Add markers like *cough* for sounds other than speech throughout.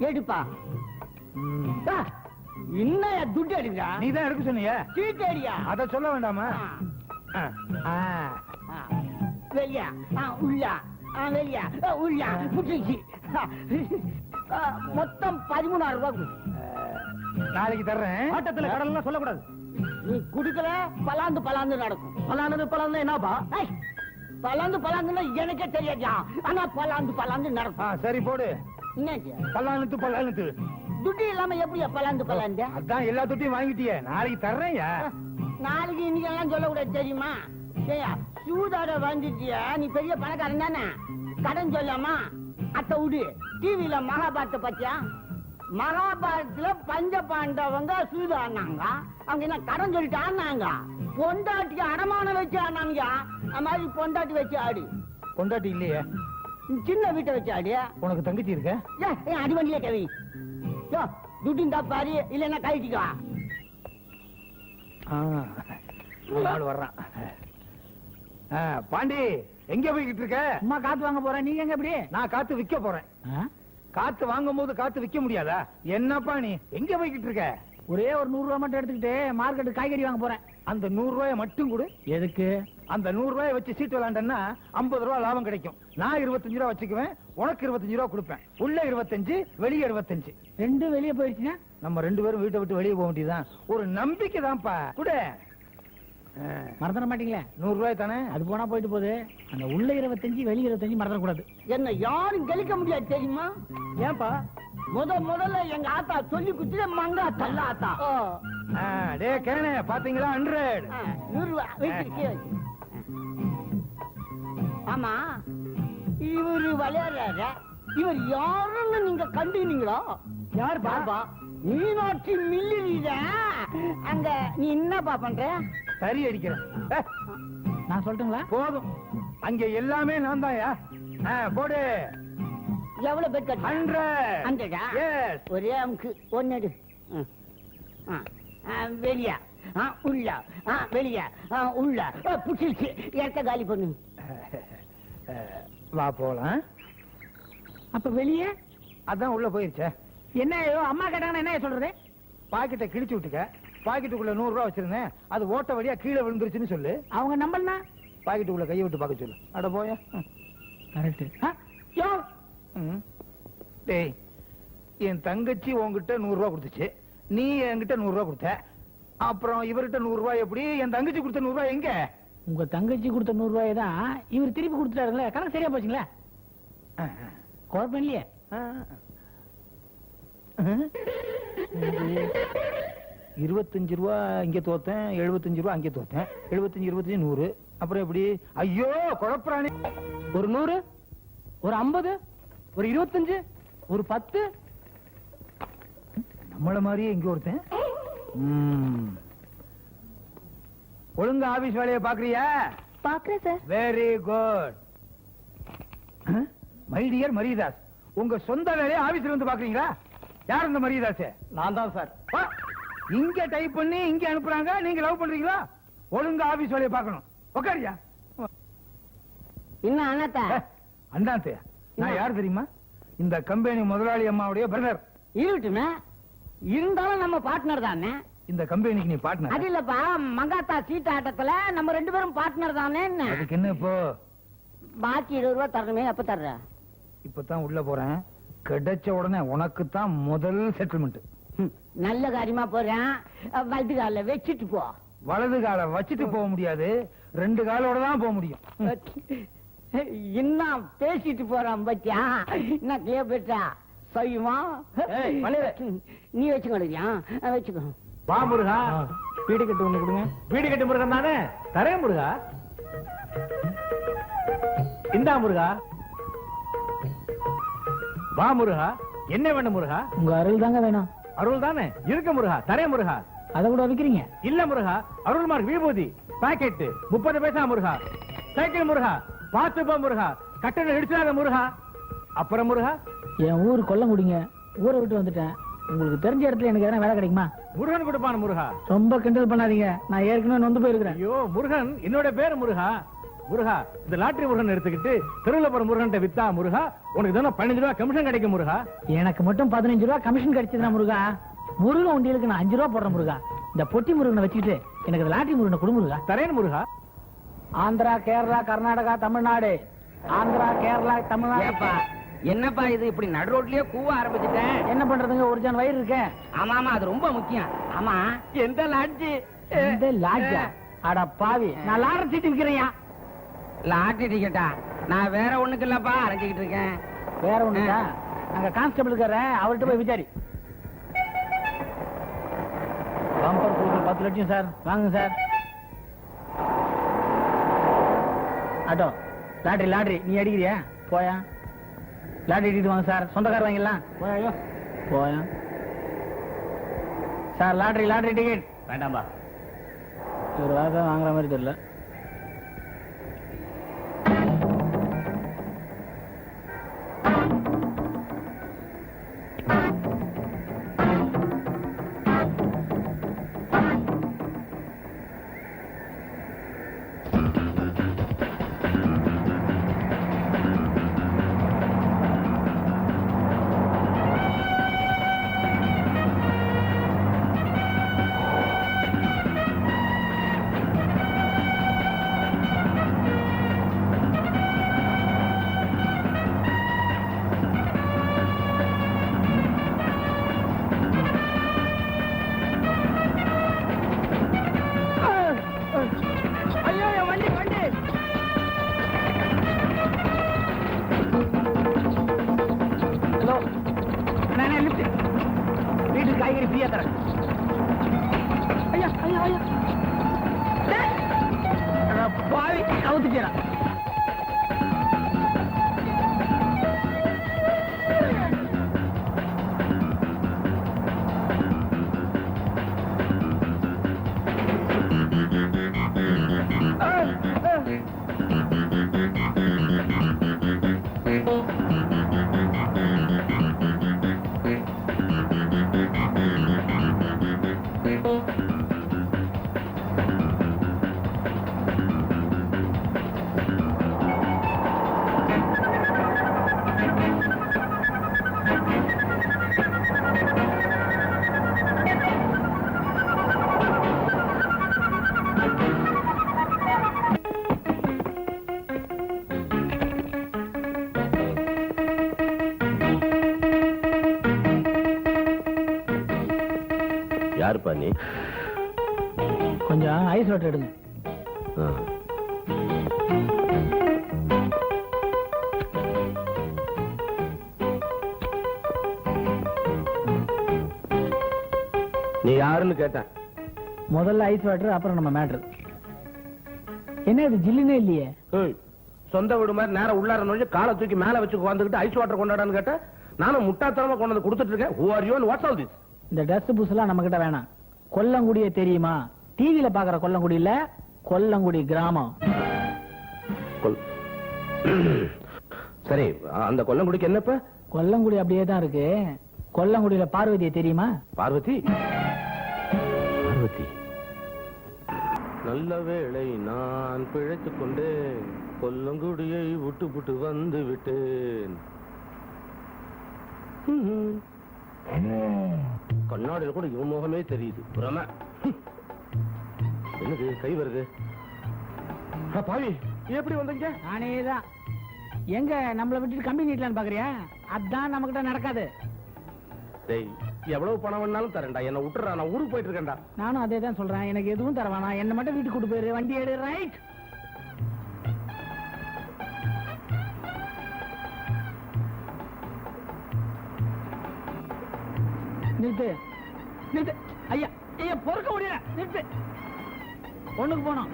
எடுப்பா என்னய்யா துட்டு அடிக்கிறா? நீ தான் எடுக்க சொன்னீங்க சீட்டு அடியா அத சொல்ல வேண்டாமா? ஆ. ஆ. ஆ. வெளியா? ஆ, உள்ளா. ஆ, வெளியா? ஆ, உள்ளா. புடிச்சு ஆ, மொத்தம் பதிமூணாயிரம் ரூபாய் கொடு. நாளைக்கு தர்றேன். ஆட்டத்துல கடல்லாம் சொல்லக்கூடாது. நீ குடுக்கல பலாந்து பலாந்து நடக்கும். பலானது பலான்னு என்னப்பா? பலாந்து பலாந்துன்னா எனக்கே தெரியாதா? ஆனா பலாந்து பலாந்து நடக்கும். சரி போடு. பல்லானத்து பல்லானத்து. துட்டு இல்லாம எப்படியா பலாந்து பலாந்து அதான் எல்லா துட்டையும் வாங்கிட்டியே. நாளைக்கு தர்றேன்யா. நாளைக்கு இன்னைக்கு எல்லாம் சொல்லக்கூடாது தெரியுமா? ஏய்யா சூதாட வந்துட்டியா? நீ பெரிய பணக்காரன் தானே? கடன் சொல்லாமா? அத்தை விடு. டிவில மகாபாரத்தை பத்தியா மகாபாரதத்துல பஞ்ச பாண்டவங்க சூதாடினாங்க அவங்க என்ன கடன் சொல்லிட்டு ஆடினாங்க பொண்டாட்டி அடமானம் வச்சு ஆடினாங்க அது மாதிரி பொண்டாட்டி வச்சு ஆடு. கொண்டாட்டி இல்லையே. சின்ன வீட்டை வச்சு ஆடு உனக்கு தங்கச்சி இருக்க? ஏன் அடிவண்டியில கவி. யோ துட்டு இருந்தா பாரு இல்லைன்னா ஆ, ஒரு ஆள் வர்றான். பாண்டி எங்க போய்கிட்டு இருக்க? அம்மா காத்து வாங்க போறேன். நீங்க எங்க எப்படி நான் காத்து விக்க போறேன். காத்து வாங்கும் போது காத்து விக்க முடியாதா? என்னப்பா நீ? எங்க போய்கிட்டு இருக்க? ஒரே ஒரு நூறு ரூபாய் மட்டும் எடுத்துக்கிட்டு மார்க்கெட் காய்கறி வாங்க போறேன். அந்த நூறு ரூபாய மட்டும் கொடு. எதுக்கு? அந்த நூறு ரூபாய வச்சு சீட்டு விளாண்டன்னா ஐம்பது ரூபாய் லாபம் கிடைக்கும். நான் இருபத்தஞ்சு ரூபா வச்சுக்குவேன் உனக்கு இருபத்தஞ்சு ரூபா கொடுப்பேன். உள்ள இருபத்தஞ்சு வெளியே இருபத்தஞ்சு. ரெண்டு வெளியே போயிடுச்சுன்னா? நம்ம ரெண்டு பேரும் வீட்டை விட்டு வெளியே போக வேண்டியதுதான். ஒரு நம்பிக்கை தான்ப்பா குடு மறந்துட மாட்டீங்களே? நூறு ரூபாய் தானே? அது போனா போயிட்டு போகுது. அந்த உள்ள இருபத்தஞ்சு வெளிய இருபத்தஞ்சு மறந்துடக்கூடாது. என்ன யாரும் கழிக்க முடியாது தெரியுமா? ஏன்பா? முத முதல்ல எங்க ஆத்தா சொல்லி குடுத்து மங்கா தள்ள ஆத்தா ஆ, டேய் கேனே பாத்தீங்களா? ஹண்ட்ரட் நூறு ரூபா. வச்சு. ஆமா. இவரு விளையாடுறாரு? இவர் யாருன்னு நீங்க கண்டுனீங்களா யார் பாபா மீனாட்சி மில்லிட அங்க நீ என்னப்பா பண்ற? சரி அடிக்கிறேன். நான் சொல்லட்டுங்களா? போதும். அங்க எல்லாமே நான் தான்யா. ஆ, போடு. எவ்வளவு பேர் கட்டு ஹண்ட்ரட். ஹண்ட்ரடா? ஒரே அமுக்கு. ஒன்னு வெளியா. ஆ உள்ள. வெளியா. ஆ உள்ள. புடிச்சிருச்சு. இடத்த காலி பண்ணு. *laughs* வா போலாம். அப்ப வெளியே? அதான் உள்ள போயிருச்சே. என்ன அம்மா கேட்டாங்கன்னா என்ன சொல்றது? பாக்கெட்டை கிழிச்சு விட்டுக்க. பாக்கெட்டுக்குள்ள நூறு ரூபா வச்சிருந்தேன். அது ஓட்ட வழியா கீழே விழுந்துருச்சுன்னு சொல்லு. அவங்க நம்பல்னா? பாக்கெட்டுக்குள்ள கையை விட்டு பார்க்க சொல்லு. அட போய. Correct yo! டேய் என் தங்கச்சி உன்கிட்ட நூறு ரூபா கொடுத்துச்சு. நீ என்கிட்ட நூறு ரூபா கொடுத்த. அப்புறம் இவர்கிட்ட நூறு ரூபாய் எப்படி? என் தங்கச்சி கொடுத்த நூறு ரூபாய் எங்க? உங்க தங்கச்சி கொடுத்த நூறு ரூபாய் தான் இவர் திருப்பி கொடுத்துட்டாருங்களே கணக்கு சரியா போச்சுங்களே? குழப்பம் இல்லையே இருபத்தஞ்சு ரூபா இங்க தோத்தேன் எழுபத்தஞ்சு ரூபா அங்கே தோத்தேன். எழுபத்தஞ்சு இருபத்தஞ்சு நூறு. அப்புறம் எப்படி? ஐயோ குழப்பறானே. ஒரு நூறு? ஒரு ஐம்பது? ஒரு இருபத்தஞ்சு? ஒரு பத்து? நம்மள மாதிரியே இங்க ஒருத்தன். ஒழுங்கா ஆபீஸ் வேலையை பாக்குறியா? பாக்குறேன் sir. Very good my dear Mariyadas உங்க சொந்த வேலையை ஆபீஸ்ல வந்து பாக்குறீங்களா? யார் இந்த மரியதாஸ் நான் தான் சார். இங்க டைப் பண்ணி இங்க அனுப்புறாங்க. நீங்க லவ் பண்றீங்களா? ஒழுங்கா ஆபீஸ் வேலையை பார்க்கணும் உட்காரியா என்ன அண்ணாத்தா? அண்டாத்தே நான் யார் தெரியுமா? இந்த கம்பெனி முதலாளி அம்மாவுடைய பிரதர் இருக்கட்டுமே. இருந்தாலும் நம்ம பார்ட்னர் தானே. இந்த கம்பெனிக்கு நீ அது பார்ட்னர் இல்லப்பா மங்காத்தா சீட் ஆட்டத்துல நம்ம ரெண்டு பேரும் பார்ட்னர் தானே. அதுக்கு என்ன இப்போ? பாக்கி இருபது ரூபா தரணுமே எப்ப தர்ற. இப்பதான் உள்ள போறேன். கிடைச்ச உடனே உனக்கு தான் முதல் செட்டில்மெண்ட் நல்ல காரியமா போறேன் வலது கால வச்சுட்டு போ. வலது காலை வச்சுட்டு போக முடியாது. ரெண்டு காலோட தான் போக முடியும். இன்னும் பேசிட்டு போறான் பத்தியா? என்ன கேப்பட்டா செய்யுமா. நீ வச்சுக்கொடுக்கியா வச்சுக்கோ. வா முருகா. வீடு கட்டு ஒண்ணு கொடுங்க. வீடு கட்டு முருகன் தானே? தரேன் முருகா. இந்தா முருகா. வா முருகா. என்ன வேணும் முருகா? உங்க அருள் தாங்க வேணும். அருள் தானே? இருக்க முருகா. தரேன் முருகா. அதை கூட விக்கிறீங்க. இல்ல முருகா. அருள்மார்க் விபூதி. பாக்கெட் முப்பது பைசா முருகா. சைக்கிள் முருகா. பார்த்து போ முருகா. கட்டணம் இடிச்சாத முருகா. அப்புறம் முருகா. என் ஊர் கொல்லங்குடிங்க ஊரை விட்டு வந்துட்டேன். உங்களுக்கு தெரிஞ்ச இடத்துல எனக்கு எதனா வேலை கிடைக்குமா? முருகன் கொடுப்பான் முருகா. ரொம்ப கிண்டல் பண்ணாதீங்க. நான் ஏற்கனவே நொந்து போயிருக்கிறேன். ஐயோ முருகன் என்னோட பேரு முருகா. முருகா இந்த லாட்டரி முருகன் எடுத்துக்கிட்டு தெருவில் போற முருகன் வித்தா முருகா உனக்கு தானே பதினஞ்சு ரூபா கமிஷன் கிடைக்கும் முருகா? எனக்கு மட்டும் பதினஞ்சு ரூபா கமிஷன் கிடைச்சதுனா முருகா? முருகன் உண்டியலுக்கு நான் அஞ்சு ரூபா போடுறேன் முருகா. இந்த பொட்டி முருகனை வச்சுக்கிட்டு எனக்கு இந்த லாட்டரி முருகனை கொடு முருகா. தரேன் முருகா. ஆந்திரா கேரளா கர்நாடகா தமிழ்நாடு. ஆந்திரா கேரளா தமிழ்நாடு. என்னப்பா இது? இப்படி நடு ரோட்லயே கூவ ஆரம்பிச்சிட்டேன் என்ன பண்றதுங்க? ஒரு ஜான் வயிறு இருக்கேன் ஆமா ஆமா அது ரொம்ப முக்கியம். ஆமா. எந்த லாட்ஜி? இந்த லாட்ஜா? அட பாவி நான் லாட்டரி சீட்டு விக்கிறேன்யா. லாட்ரி டிக்கெட்டா? நான் வேற ஒண்ணுக்கு இல்லப்பா அரைஞ்சிக்கிட்டு இருக்கேன். வேற ஒண்ணுதா அங்க கான்ஸ்டபிள் இருக்காரு அவர்கிட்ட போய் விசாரி. பம்பர் கொடுக்க பத்து லட்சம் சார். வாங்குங்க சார். ஆட்டோ. லாட்ரி லாட்ரி நீ அடிக்கிறியா? போயா. லாட்ரி அடிக்கிட்டு வாங்க சார். சொந்தக்கார வாங்கிடலாம். போயா. போயா. Sir lottery lottery ticket. வேண்டாம்பா. ஒரு வாரம் வாங்குற மாதிரி தெரியல. யாருப்பா நீ? கொஞ்சம் ஐஸ் வாட்டர் எடுங்க. ஆ. நீ யாருன்னு கேட்டேன். முதல்ல ஐஸ் வாட்டர் அப்புறம் நம்ம மேட்ரு. என்ன இது ஜில்லுனே இல்லையே? ஏய், சொந்த வீடு மாதிரி நேரம் உள்ளார நுழைஞ்சு காலை தூக்கி மேல வச்சு உட்காந்துக்கிட்டு ஐஸ் வாட்டர் கொண்டாடான்னு கேட்டேன். நானும் முட்டாத்தனமா கொண்டு வந்து கொடுத்துட்டு இருக்கேன். Who are you what's all this இந்த டஸ்ட் புஸ்லாம் நம்ம கிட்ட வேணாம். கொல்லங்குடியே தெரியுமா? டிவில பாக்குற கொல்லங்குடி இல்ல கொல்லங்குடி கிராமம். *clears throat* சரி அந்த கொல்லங்குடிக்கு என்னப்ப? கொல்லங்குடி அப்படியே தான் இருக்கு. கொல்லங்குடியில பார்வதியை தெரியுமா? பார்வதி? பார்வதி. நல்ல வேளை நான் பிழைத்துக் கொண்டு கொல்லங்குடியை விட்டு விட்டு வந்து விட்டேன். கண்ணாடியில கூட இவன் முகமே தெரியுது. பிரம. என்னது கை வருது? பாவி எப்படி வந்தீங்க? நானே தான். எங்க நம்மள விட்டுட்டு கம்பி நீட்டலான்னு பாக்குறியா? அதான் நம்ம கிட்ட நடக்காது. டேய் எவ்வளவு பணம் வேணாலும் தரேன்டா. என்ன விட்டுறா நான் ஊருக்கு போயிட்டு இருக்கேன்டா. நானும் அதே தான் சொல்றேன். எனக்கு எதுவும் தர வேணாம் என்ன மட்டும் வீட்டுக்கு கூட்டு போயிரு. வண்டி எடு ரைட் நிறுத்து நிறுத்து ஐயா ஐயா பொறுக்க முடியல. நிறுத்து ஒண்ணுக்கு போனோம்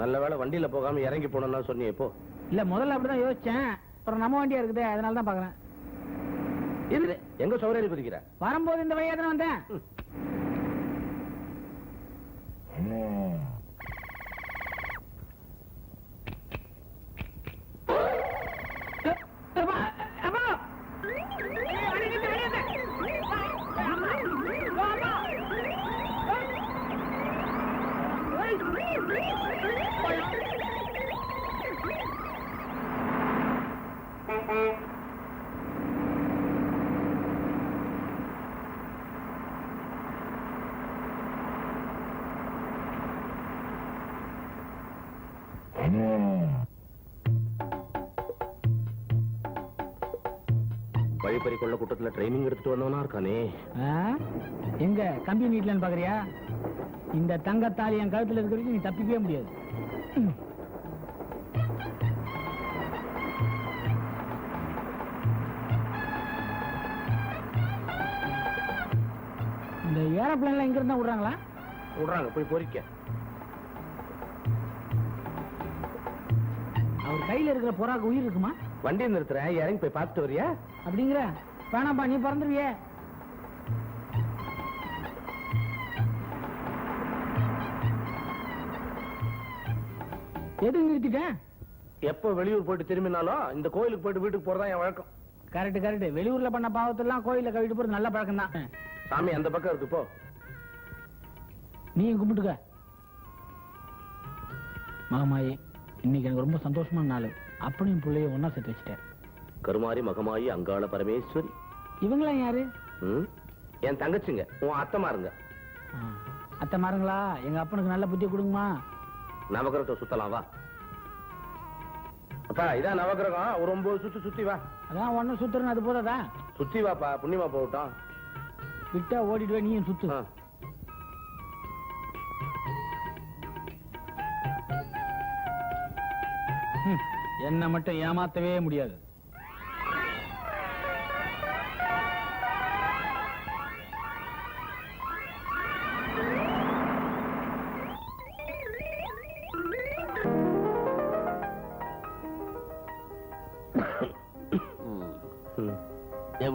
நல்ல வேளை வண்டியில போகாம இறங்கி போனோம்னு சொன்னியே இப்போ இல்ல முதல்ல அப்படிதான் யோசிச்சேன். அப்புறம் நம்ம வண்டியா இருக்குதே அதனால தான் பாக்குறேன் இரு எங்க சௌரேரி பதிக்கிற வரும்போது இந்த வழியா தானே வந்தேன். வழிப்பறி கொள்ள கூட்டத்துல ட்ரைனிங் எடுத்துட்டு வந்தவனா இருக்கானே? எங்க? கம்பி நீட்லன்னு பாக்குறியா? இந்த தங்கத்தாலி என் கழுத்துல இருக்கிற வரைக்கும் நீ தப்பிக்கவே முடியாது. இந்த ஏரோப்ளேன்ல இங்க இருந்தா விடுறாங்களா? விடுறாங்க போய் பொறிக்க. அவர் கையில இருக்கிற புறாக்கு உயிர் இருக்குமா? வண்டி நிறுத்துறேன் இறங்கி போய் பார்த்துட்டு வரியா? அப்படிங்கிற. வேணாம்பா நீ பிறந்துருவியே. எது நிறுத்திட்டேன் எப்போ வெளியூர் போயிட்டு திரும்பினாலும் இந்த கோயிலுக்கு போயிட்டு வீட்டுக்கு போறதா என் வழக்கம். Correct correct. வெளியூர்ல பண்ண பாவத்தெல்லாம் கோயில்ல கழிட்டு போறது நல்ல பழக்கம் தான் சாமி அந்த பக்கம் இருக்கு போ. நீயும் கும்பிட்டுக்க. மகமாயி இன்னைக்கு எனக்கு ரொம்ப சந்தோஷமான நாள். அப்படியும் பிள்ளைய ஒன்னா சேர்த்து வச்சுட்டேன். கருமாரி மகமாயி அங்காள பரமேஸ்வரி. இவங்களாம் யாரு? ம்? என் தங்கச்சிங்க. உன் அத்தமாருங்க. ஆ, அத்தை மாருங்களா எங்க அப்பனுக்கு நல்ல புத்தி கொடுங்கம்மா. நவகிரகத்தை சுத்தலாம் வா. அப்பா இதான் நவகிரகம். ஒரு ஒன்பது சுத்தி சுத்தி வா. அதான் ஒன்னும் சுத்துறேன்னு அது போதாதா? சுத்தி வாப்பா. புண்ணியமா போகட்டும். விட்டா ஓடிட்டு போய் நீயும் சுத்து. ஆ. ம், என்னை மட்டும் ஏமாத்தவே முடியாது.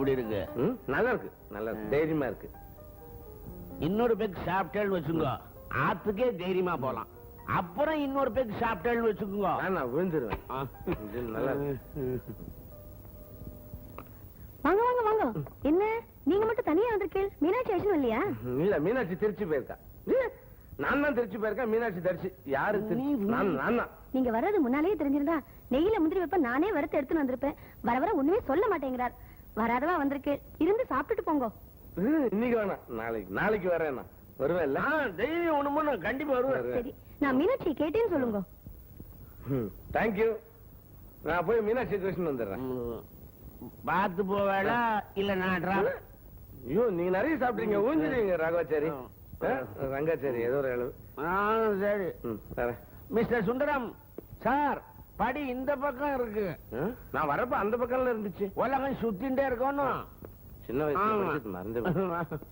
எப்படி இருக்கு. நல்லா இருக்கு நல்லா தைரியமா இருக்கு. இன்னொரு பேக் சாப்பிட்டேன்னு வச்சுக்கோ. ஆத்துக்கே தைரியமா போலாம். அப்புறம் இன்னொரு பேக் சாப்பிட்டேன்னு வச்சுக்கோங்க. நான் விழுந்துருவேன். நல்லா வாங்க வாங்க வாங்க. என்ன? நீங்க மட்டும் தனியா வந்திருக்கீங்க? மீனாட்சி ஆயிடுச்சு இல்லையா? இல்ல மீனாட்சி திருச்சி போயிருக்கா. நான் தான் திருச்சி போயிருக்கேன் மீனாட்சி தரிசி. யாரு திருச்சி? நான் நான் நீங்க வர்றது முன்னாலேயே தெரிஞ்சிருந்தா நெய்யில முந்திரி வைப்ப நானே வறுத்து எடுத்துன்னு வந்திருப்பேன். வர வர ஒண்ணுமே சொல்ல மாட்டேங்கிறார். வராதவா வந்திருக்கு இருந்து சாப்பிட்டுட்டு போங்க. இன்னைக்கு வேணாம். நாளைக்கு நாளைக்கு வரேன் நான். வருவேன் இல்ல? தைரியம் ஒண்ணுமோ கண்டிப்பா வருவேன். சரி நான் மீனாட்சி கேட்டேன்னு சொல்லுங்க. தேங்க்யூ நான் போய் மீனாட்சி கிருஷ்ணன் வந்துடுறேன். பார்த்து போவேடா இல்ல நான் டிரா- ஐயோ நீங்க நிறைய சாப்பிட்டீங்க. ஊஞ்சிருவீங்க ராகவாச்சாரி. ரங்காச்சாரி ஏதோ ஒரு அளவு. சரி. Mister Sundaram sir. படி இந்த பக்கம் இருக்கு. நான் வரப்ப அந்த பக்கம்ல இருந்துச்சு. உலகம் சுத்தின்டே இருக்கணும். சின்ன வயசுல மறந்து *laughs*